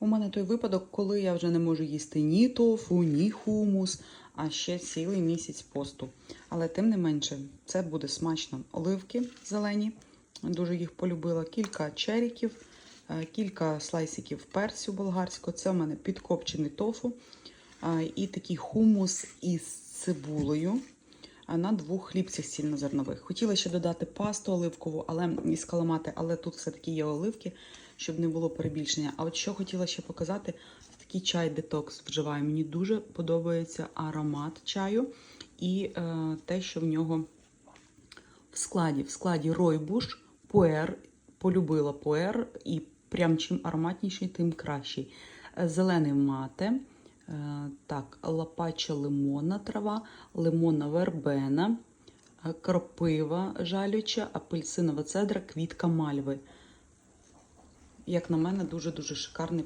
У мене той випадок, коли я вже не можу їсти ні тофу, ні хумус, а ще цілий місяць посту. Але тим не менше, це буде смачно. Оливки зелені, дуже їх полюбила. Кілька черіків, е, кілька слайсиків перцю болгарського. Це у мене підкопчений тофу е, і такий хумус із цибулею на двох хлібцях цільнозернових. Хотіла ще додати пасту оливкову, але із каламати, але тут все-таки є оливки, щоб не було перебільшення. А от що хотіла ще показати, такий чай детокс вживаю. Мені дуже подобається аромат чаю і е, те, що в нього в складі. В складі ройбуш, пуер, полюбила пуер, і прям чим ароматніший, тим кращий. Е, Зелений мате. Е, Так, лапача лимонна трава, лимонна вербена, е, кропива жалюча, апельсинова цедра, квітка мальви. Як на мене, дуже-дуже шикарний